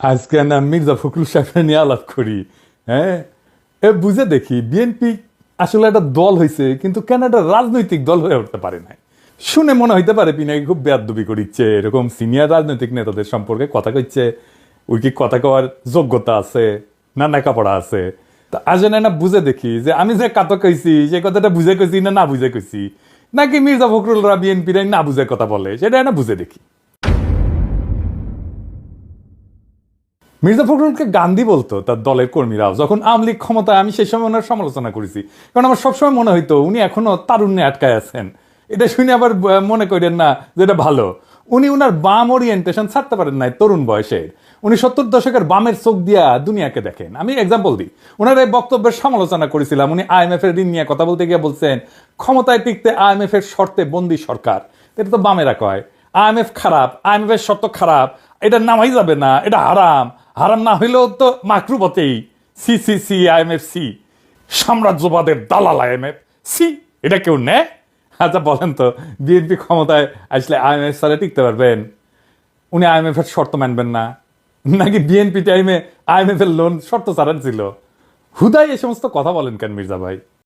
আজকে না মির্জা ফখরুল সাহেব নিয়ে আলাপ করি হ্যাঁ? এ, বুঝে দেখি বিএনপি আসলে একটা দল হয়েছে কিন্তু কেন একটা রাজনৈতিক দল হয়ে উঠতে পারে নাই? শুনে মনে হইতে পারে পিনাকি খুব বেয়াদবি করিচ্ছে, এরকম সিনিয়র রাজনৈতিক নেতাদের সম্পর্কে কথা কইছে ওই কি কথা কওয়ার যোগ্যতা আছে, না লেখাপড়া আছে? তা আজ না বুঝে দেখি যে আমি যে কাতো কইছি, যে কথাটা বুঝে কইছি না না বুঝে কইছি, নাকি মির্জা ফখরুলরা বিএনপি না বুঝে কথা বলে, সেটা না বুঝে দেখি। মির্জা ফখরুলকে গান্ধী বলতো তার দলের কর্মীরাও। যখন আওয়ামী লীগ ক্ষমতায়, আমি সেই সময় ওনার সমালোচনা করেছি। কারণ আমার সবসময় মনে হইতো, উনি এখনও তারুণ্যে আটকায় আছেন। এটা শুনে আবার মনে করেন না যে এটা ভালো। উনি উনার বাম ওরিয়েন্টেশন ছাড়তে পারেন নাই তরুণ বয়সের। উনি সত্তর দশকের বামের চোখ দিয়া দুনিয়াকে দেখেন। আমি এক্সাম্পল দিই। ওনার এই বক্তব্যের সমালোচনা করেছিলাম। উনি আইএমএফ এর ঋণ নিয়ে কথা বলতে গিয়ে বলছেন, ক্ষমতায় টিকতে আইএমএফ এর শর্তে বন্দি সরকার। এটা তো বামেরা কয়। আইএমএফ খারাপ আইএমএফ এর শর্ত খারাপ। এটা নামাই যাবে না, এটা হারাম। হারাম না হইলেও তো মাকরুবতেই C C C IMF C. সাম্রাজ্যবাদের দালাল আইএমএফ সি, এটা কেউ নেয়? আচ্ছা বলেন তো, বিএনপি ক্ষমতায় আসলে আইএমএফ সারে টিকতে পারবেন? উনি আইএমএফ এর শর্ত মানবেন না। নাকি বিএনপি টাইমে আইএমএফ এর লোন শর্ত ছাড়ান ছিল? হুদাই এই সমস্ত কথা বলেন কেন মির্জা ভাই?